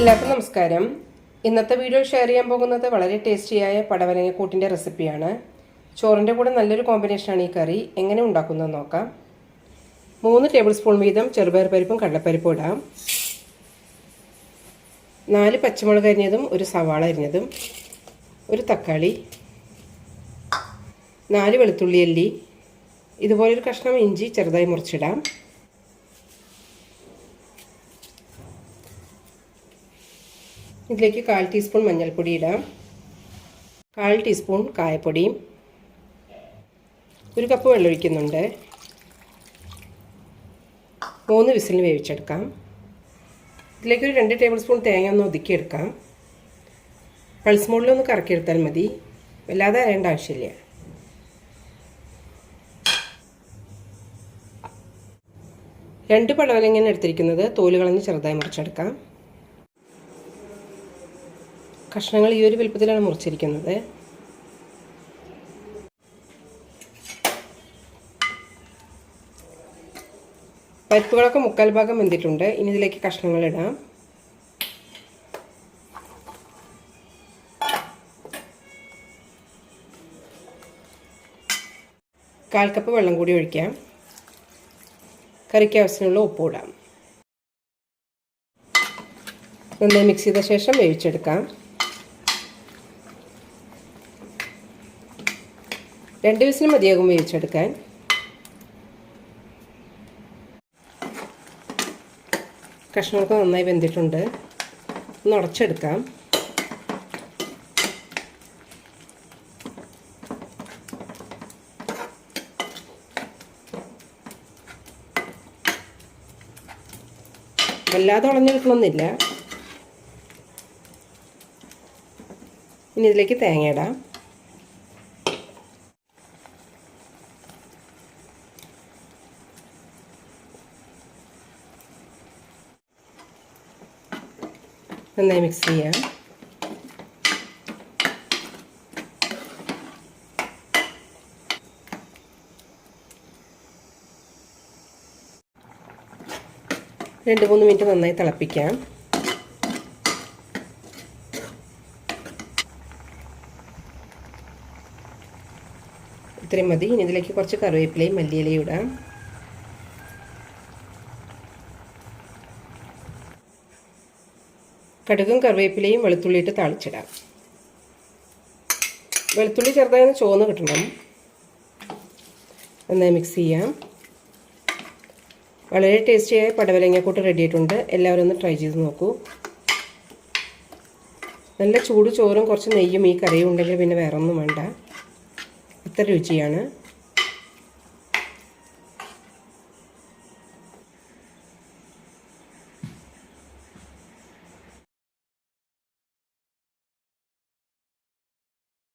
എല്ലാവർക്കും നമസ്കാരം. ഇന്നത്തെ വീഡിയോ ഷെയർ ചെയ്യാൻ പോകുന്നത് വളരെ ടേസ്റ്റിയായ പടവലങ്ങക്കൂട്ടിന്റെ റെസിപ്പിയാണ് ചോറിന്റെ കൂടെ നല്ലൊരു കോമ്പിനേഷനാണ് ഈ കറി. എങ്ങനെ ഉണ്ടാക്കുന്നത് നോക്കാം. മൂന്ന് ടേബിൾ സ്പൂൺ വീതം ചെറുപയർ പരിപ്പും കടലപ്പരിപ്പും ഇടാം. നാല് പച്ചമുളക് അരിഞ്ഞതും ഒരു സവാള അരിഞ്ഞതും. ഒരു തക്കാളി. നാല് വെളുത്തുള്ളി അല്ലി. ഇതുപോലൊരു കഷ്ണം ഇഞ്ചി ചെറുതായി മുറിച്ചിടാം. ഇതിലേക്ക് കാൽ ടീസ്പൂൺ മഞ്ഞൾപ്പൊടി ഇടാം. കാൽ ടീസ്പൂൺ കായപ്പൊടിയും ഒരു കപ്പ് വെള്ളം ഒഴിക്കുന്നുണ്ട്. മൂന്ന് വിസിലിന് വേവിച്ചെടുക്കാം. ഇതിലേക്ക് ഒരു രണ്ട് ടേബിൾ സ്പൂൺ തേങ്ങ ഒന്ന് ഒതുക്കിയെടുക്കാം. പൾസ് മോളിലൊന്ന് കറക്കിയെടുത്താൽ മതി. വല്ലാതെ അരേണ്ട ആവശ്യമില്ല. രണ്ട് പടവലങ്ങനെ എടുത്തിരിക്കുന്നത് തോൽ കളഞ്ഞ് ചെറുതായി മുറിച്ചെടുക്കാം. കഷ്ണങ്ങൾ ഈ ഒരു വലുപ്പത്തിലാണ് മുറിച്ചിരിക്കുന്നത്. പരിപ്പുകളൊക്കെ മുക്കാൽ ഭാഗം വെന്തിട്ടുണ്ട്. ഇനി ഇതിലേക്ക് കഷ്ണങ്ങൾ ഇടാം. കാൽ കപ്പ് വെള്ളം കൂടി ഒഴിക്കാം. കറിക്ക് ആവശ്യമുള്ള ഉപ്പ് ഇടാം. നന്നായി മിക്സ് ചെയ്ത ശേഷം വേവിച്ചെടുക്കാം. രണ്ട് വിസിൽ മതിയാകും വേവിച്ചെടുക്കാൻ. കഷ്ണമൊക്കെ നന്നായി വെന്തിട്ടുണ്ട്. ഒന്ന് ഉടച്ചെടുക്കാം. വല്ലാതെ ഉളഞ്ഞെടുക്കണമെന്നില്ല ഇനി ഇതിലേക്ക് തേങ്ങ ഇടാം. നന്നായി മിക്സ് ചെയ്യാം. രണ്ട് മൂന്ന് മിനിറ്റ് നന്നായി തിളപ്പിക്കാം. ഇത്രയും മതി. ഇനി ഇതിലേക്ക് കുറച്ച് കറിവേപ്പിലയും മല്ലിയിലയും ഇടാം. കടുകും കറിവേപ്പിലയും വെളുത്തുള്ളിയിട്ട് താളിച്ചിടാം. വെളുത്തുള്ളി ചെറുതായി ഒന്ന് ചുവന്ന് കിട്ടണം. നന്നായി മിക്സ് ചെയ്യാം. വളരെ ടേസ്റ്റിയായ പടവലങ്ങക്കൂട്ട് റെഡി ആയിട്ടുണ്ട്. എല്ലാവരും ഒന്ന് ട്രൈ ചെയ്ത് നോക്കൂ. നല്ല ചൂട് ചോറും കുറച്ച് നെയ്യും ഈ കറിയും ഉണ്ടെങ്കിൽ പിന്നെ വേറൊന്നും വേണ്ട. അത്ര രുചിയാണ്.